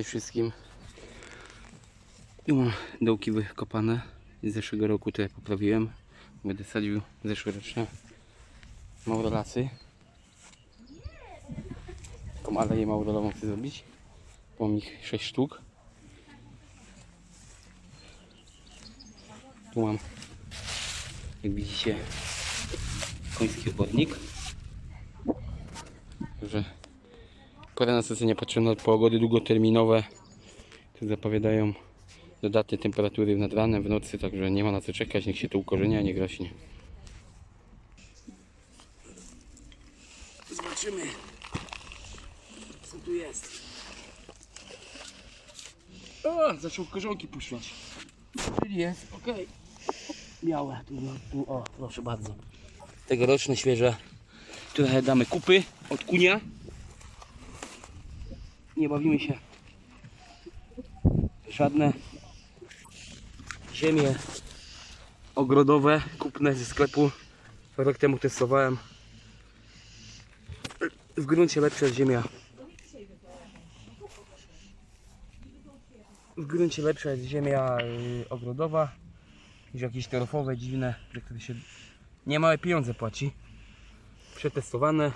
Cześć wszystkim. Tu mam dołki wykopane. Z zeszłego roku to ja poprawiłem. Będę sadził zeszłoroczne maurolasy. Taką aleję maurolową chcę zrobić. Mam ich 6 sztuk. Tu mam, jak widzicie, koński obornik. Także pora na sesję patrzę na pogody długoterminowe. Tu zapowiadają dodatnie temperatury nad ranem, w nocy, także nie ma na co czekać, niech się to ukorzenia, niech rośnie. Zobaczymy, co tu jest. O, zaczął korzonki puszczać. Czyli jest, ok. Białe, tu, tu, o, proszę bardzo. Tegoroczne, świeże. Trochę damy kupy od kunia. Nie bawimy się. Żadne ziemie ogrodowe, kupne ze sklepu. Rok temu testowałem. W gruncie lepsza jest ziemia. W gruncie lepsza jest ziemia y, ogrodowa niż jakieś torfowe, dziwne, że wtedy się niemałe pieniądze płaci. Przetestowane.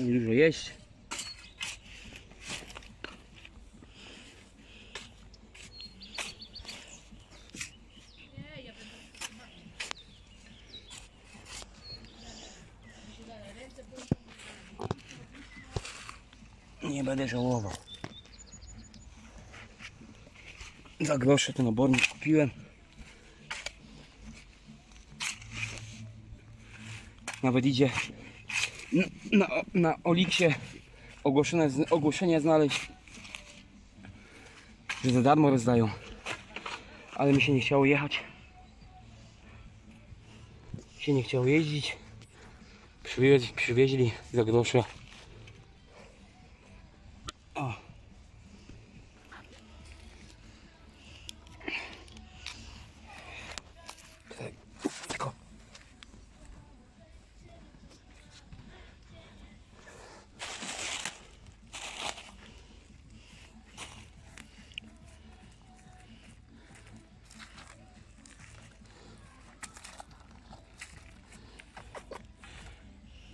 Dużo jeść. Nie będę żałował. Za grosze ten obornik kupiłem. Nawet idzie na, na, Oliksie ogłoszone, ogłoszenie znaleźć, że za darmo rozdają. Ale mi się nie chciało jechać. Się nie chciało jeździć. Przywieźli, przywieźli za grosze.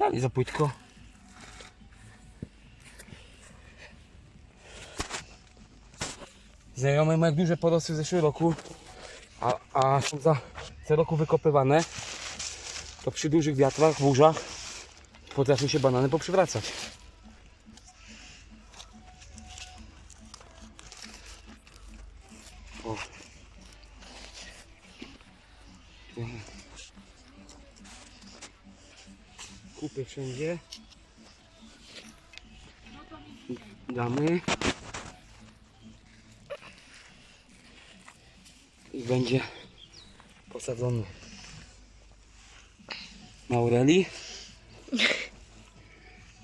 Dalej za płytko. Znajomy ma duże porosty w zeszłym roku, a, a są za co roku wykopywane, to przy dużych wiatrach, burzach potrafią się banany poprzywracać. Kupy wszędzie. Damy. i będzie posadzony Maureli.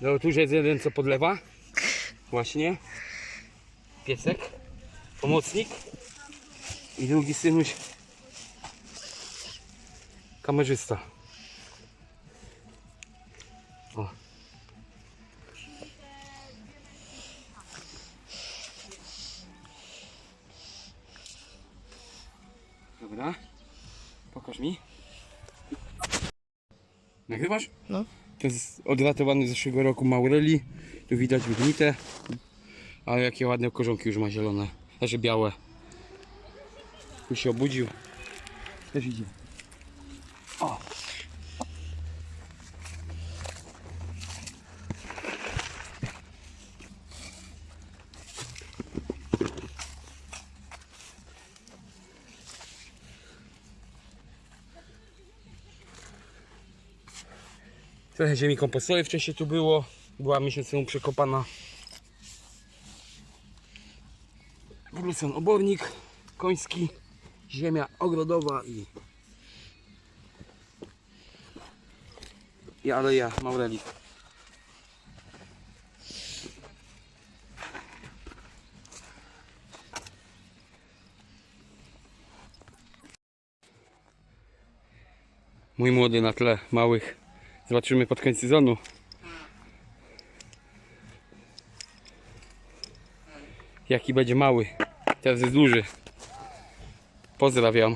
No tu jest jeden co podlewa. Właśnie. Piesek. Pomocnik. I drugi synuś. Kamerzysta. O. Dobra. Pokaż mi. Nagrywasz? No. To jest odratowany z zeszłego roku Maureli. Tu widać wygnite. Ale jakie ładne korzonki już ma zielone. Znaczy białe. Tu się obudził. Też idzie. Trochę ziemi kompostowej wcześniej tu było. Była miesiąc temu przekopana. Wrócen obornik koński, ziemia ogrodowa i, i aleja maureli. Mój młody na tle małych Zobaczymy pod koniec sezonu. Jaki będzie mały. Teraz jest duży. Pozdrawiam.